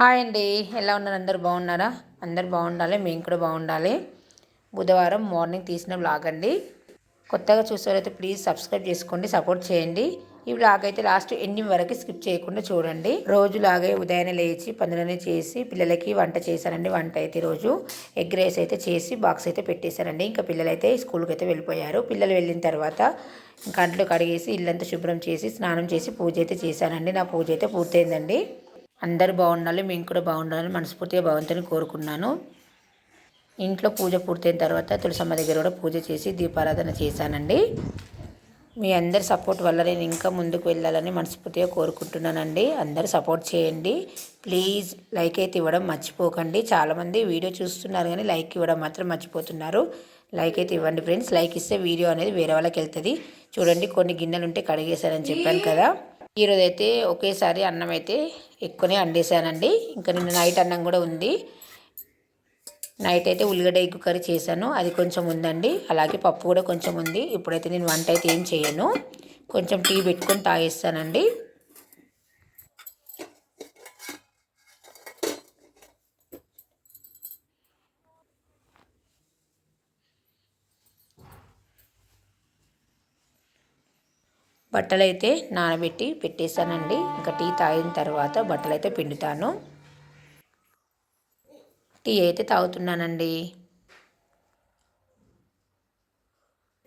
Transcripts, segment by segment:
Hi అండి. ఎలా ఉన్నారు? అందరు బాగున్నారా? అందరు బాగుండాలి. మేము కూడా బాగుండాలి. బుధవారం మార్నింగ్ తీసిన బ్లాగ్ అండి. కొత్తగా చూసేవారైతే ప్లీజ్ సబ్స్క్రైబ్ చేసుకోండి సపోర్ట్ చేయండి. ఈ బ్లాగ్ అయితే లాస్ట్ ఎండింగ్ వరకు స్కిప్ చేయకుండా చూడండి. రోజులాగే ఉదయాన్నే లేచి పనులనే చేసి పిల్లలకి వంట చేశానండి. వంట అయితే రోజు ఎగ్ రైస్ అయితే చేసి బాక్స్ అయితే పెట్టేశానండి. ఇంకా పిల్లలైతే స్కూల్కి అయితే వెళ్ళిపోయారు. పిల్లలు వెళ్ళిన తర్వాత ఇంకా అంట్లు కడిగేసి ఇల్లంతా శుభ్రం చేసి స్నానం చేసి పూజ అయితే చేశానండి. నా పూజ అయితే పూర్తయిందండి. అందరు బాగుండాలి మేము కూడా బాగుండాలని మనస్ఫూర్తిగా భగవంతుని కోరుకున్నాను. ఇంట్లో పూజ పూర్తయిన తర్వాత తులసమ్మ దగ్గర కూడా పూజ చేసి దీపారాధన చేశానండి. మీ అందరి సపోర్ట్ వల్ల నేను ఇంకా ముందుకు వెళ్ళాలని మనస్ఫూర్తిగా కోరుకుంటున్నానండి. అందరు సపోర్ట్ చేయండి. ప్లీజ్ లైక్ అయితే ఇవ్వడం మర్చిపోకండి. చాలామంది వీడియో చూస్తున్నారు కానీ లైక్ ఇవ్వడం మాత్రం మర్చిపోతున్నారు. లైక్ అయితే ఇవ్వండి ఫ్రెండ్స్. లైక్ ఇస్తే వీడియో అనేది వేరే వాళ్ళకి వెళ్తుంది. చూడండి కొన్ని గిన్నెలు ఉంటే కడిగేశారని చెప్పాను కదా. ఈరోజు అయితే ఒకేసారి అన్నం అయితే ఎక్కువనే వండేసానండి. ఇంకా నిన్న నైట్ అన్నం కూడా ఉంది. నైట్ అయితే ఉల్లిగడ్డ ఎగ్గు కర్రీ చేశాను. అది కొంచెం ఉందండి. అలాగే పప్పు కూడా కొంచెం ఉంది. ఇప్పుడైతే నేను వంట అయితే ఏం చేయను. కొంచెం టీ పెట్టుకొని తాగేస్తానండి. బట్టలైతే నానబెట్టి పెట్టేశానండి. ఇంకా టీ తాగిన తర్వాత బట్టలైతే పిండుతాను. టీ అయితే తాగుతున్నానండి.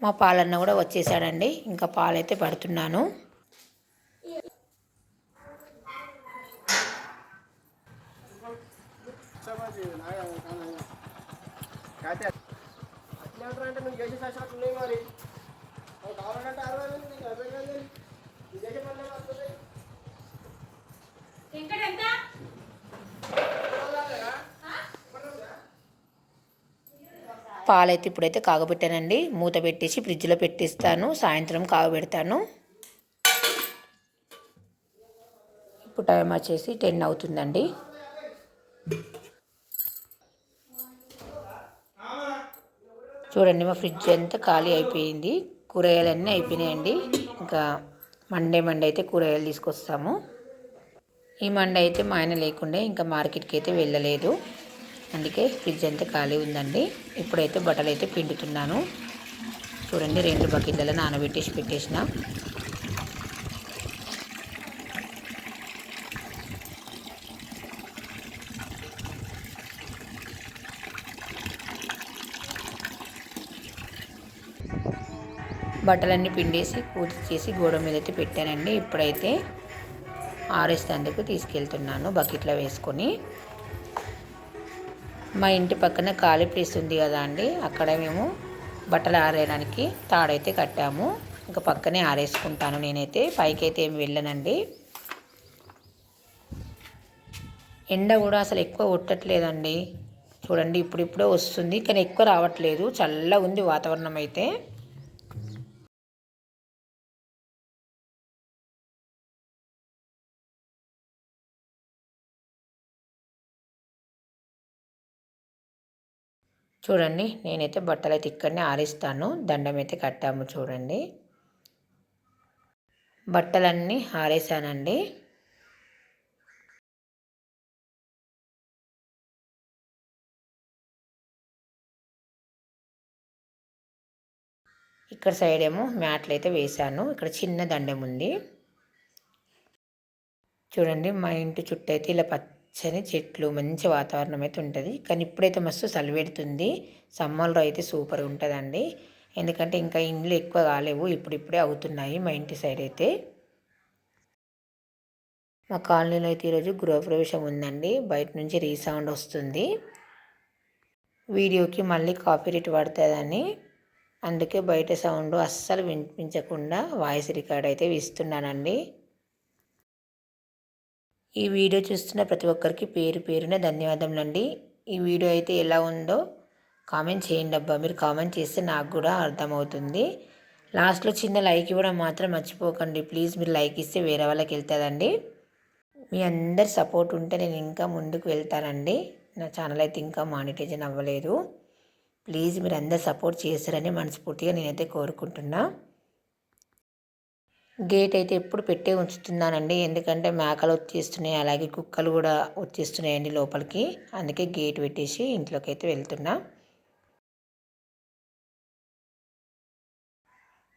మా పాలన్న కూడా వచ్చేసాడండి. ఇంకా పాలైతే పడుతున్నాను. అంటే మరి. పాలైతే ఇప్పుడైతే కాగబెట్టానండి. మూత పెట్టేసి ఫ్రిడ్జ్లో పెట్టిస్తాను. సాయంత్రం కాగబెడతాను. ఇప్పుడు టైం వచ్చేసి టెన్ అవుతుందండి. చూడండి మా ఫ్రిడ్జ్ అంతా ఖాళీ అయిపోయింది. కూరగాయలన్నీ అయిపోయినాయండి. ఇంకా మండే మండే అయితే కూరగాయలు తీసుకొస్తాము. ఈ మండే అయితే మా ఆయన లేకుండే ఇంకా మార్కెట్కి అయితే వెళ్ళలేదు. అందుకే ఫ్రిడ్జ్ అంతా ఖాళీ ఉందండి. ఇప్పుడైతే బట్టలు అయితే పిండుతున్నాను. చూడండి రెండు బకెట్లలో నానబెట్టేసి పెట్టేసిన. బట్టలన్నీ పిండేసి పూజ చేసి గోడ మీద అయితే పెట్టానండి. ఇప్పుడైతే ఆరేసేందుకు తీసుకెళ్తున్నాను బకెట్లో వేసుకొని. మా ఇంటి పక్కన ఖాళీ ప్లేస్ ఉంది కదా అండి అక్కడ మేము బట్టలు ఆరేయడానికి తాడైతే కట్టాము. ఇంకా పక్కనే ఆరేసుకుంటాను నేనైతే పైకి అయితే ఏమి వెళ్ళనండి. ఎండ కూడా అసలు ఎక్కువ కొట్టట్లేదండి. చూడండి ఇప్పుడిప్పుడే వస్తుంది కానీ ఎక్కువ రావట్లేదు. చల్లగా ఉంది వాతావరణం అయితే. చూడండి నేనైతే బట్టలు అయితే ఇక్కడనే ఆరేస్తాను. దండం అయితే కట్టాము చూడండి. బట్టలన్నీ ఆరేసానండి. ఇక్కడ సైడ్ ఏమో మ్యాట్లు అయితే వేసాను ఇక్కడ చిన్న దండం ఉంది చూడండి మా ఇంటి చుట్టూ అయితే ఇలా పచ్చ పచ్చని చెట్లు మంచి వాతావరణం అయితే ఉంటుంది. కానీ ఇప్పుడైతే మస్తు చలివెడుతుంది సమ్మర్లో అయితే సూపర్ ఉంటుందండి. ఎందుకంటే ఇంకా ఇండ్లు ఎక్కువ కాలేవు. ఇప్పుడిప్పుడే అవుతున్నాయి మా ఇంటి సైడ్ అయితే. మా కాలనీలో అయితే ఈరోజు గృహప్రవేశం ఉందండి. బయట నుంచి రీసౌండ్ వస్తుంది. వీడియోకి మళ్ళీ కాపీ రేట్ పడుతుందని. అందుకే బయట సౌండ్ అస్సలు వినిపించకుండా వాయిస్ రికార్డ్ అయితే ఇస్తున్నానండి ఈ వీడియో చూస్తున్న ప్రతి ఒక్కరికి పేరు పేరున ధన్యవాదములండి. ఈ వీడియో అయితే ఎలా ఉందో కామెంట్ చేయండి అబ్బా. మీరు కామెంట్ చేస్తే నాకు కూడా అర్థమవుతుంది. లాస్ట్లో చిన్న లైక్ ఇవ్వడం మాత్రం మర్చిపోకండి. ప్లీజ్ మీరు లైక్ ఇస్తే వేరే వాళ్ళకి వెళ్తుందండి. మీ అందరి సపోర్ట్ ఉంటే నేను ఇంకా ముందుకు వెళ్తానండి. నా ఛానల్ అయితే ఇంకా మానిటైజన్ అవ్వలేదు. ప్లీజ్ మీరు అందరు సపోర్ట్ చేస్తారని మనస్ఫూర్తిగా నేనైతే కోరుకుంటున్నా. గేట్ అయితే ఎప్పుడు పెట్టే ఉంచుతున్నానండి. ఎందుకంటే మేకలు వచ్చేస్తున్నాయి. అలాగే కుక్కలు కూడా వచ్చేస్తున్నాయండి లోపలికి. అందుకే గేట్ పెట్టేసి ఇంట్లోకి అయితే వెళ్తున్నా.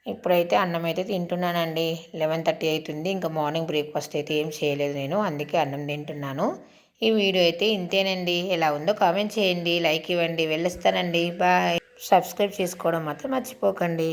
ఇప్పుడైతే అన్నం అయితే తింటున్నానండి. లెవెన్ థర్టీ అవుతుంది. ఇంకా మార్నింగ్ బ్రేక్ఫాస్ట్ అయితే ఏం చేయలేదు నేను. అందుకే అన్నం తింటున్నాను. ఈ వీడియో అయితే ఇంతేనండి. ఎలా ఉందో కామెంట్ చేయండి. లైక్ ఇవ్వండి. వెళ్ళొస్తానండి. బాయ్. సబ్స్క్రైబ్ చేసుకోవడం మాత్రం మర్చిపోకండి.